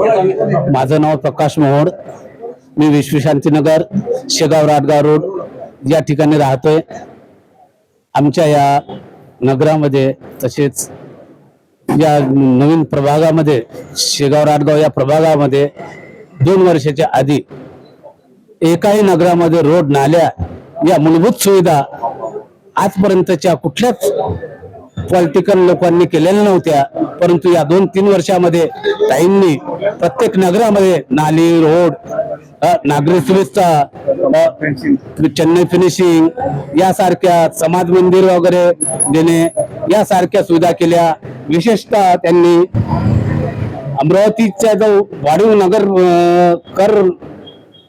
माझं नाव प्रकाश मोहोड. मी विश्वशांतीनगर शेगाव राटगाव रोड या ठिकाणी राहतोय. आमच्या या नगरामध्ये तसेच या नवीन प्रभागामध्ये शेगाव राटगाव या प्रभागामध्ये दोन वर्षाच्या आधी एकाही नगरामध्ये रोड नाल्या या मूलभूत सुविधा आजपर्यंतच्या कुठल्याच पॉलिटिकल लोकांनी केलेल्या नव्हत्या. परंतु या दोन तीन वर्षामध्ये ताईंनी प्रत्येक नगरामध्ये नाली रोड नागरी सुविस्ता चेन्नई फिनिशिंग यासारख्या समाज मंदिर वगैरे देणे यासारख्या सुविधा केल्या. विशेषतः त्यांनी अमरावतीच्या जो वाढीव नगर कर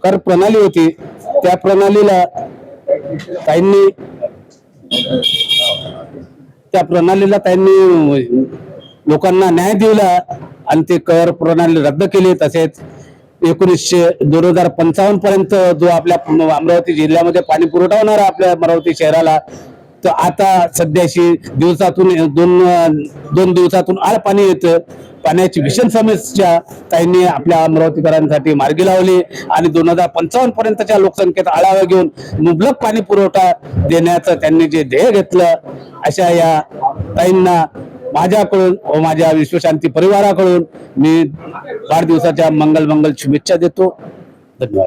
कर प्रणाली होती त्या प्रणालीला ताईंनी त्या प्रणालीला त्यांनी लोकांना न्याय दिला आणि ते कर प्रणाली रद्द केली तसेच एकोणीसशे दोन हजार पंचावन्न पर्यंत जो आपल्या अमरावती जिल्ह्यामध्ये पाणी पुरवठा होणार आपल्या अमरावती शहराला तर आता सध्याशी दिवसातून दोन दोन दिवसातून आड पाणी येतं. पाण्याची भीषण समस्या त्यांनी आपल्या अमरावतीकरांसाठी मार्गी लावली आणि दोन हजार पंचावन्न पर्यंतच्या लोकसंख्येत आढावा घेऊन मुबलक पाणी पुरवठा देण्याचं त्यांनी जे ध्येय घेतलं अशा या ताईंना माझ्याकडून व माझ्या विश्वशांती परिवाराकडून मी वाढदिवसाच्या मंगल मंगल शुभेच्छा देतो. धन्यवाद.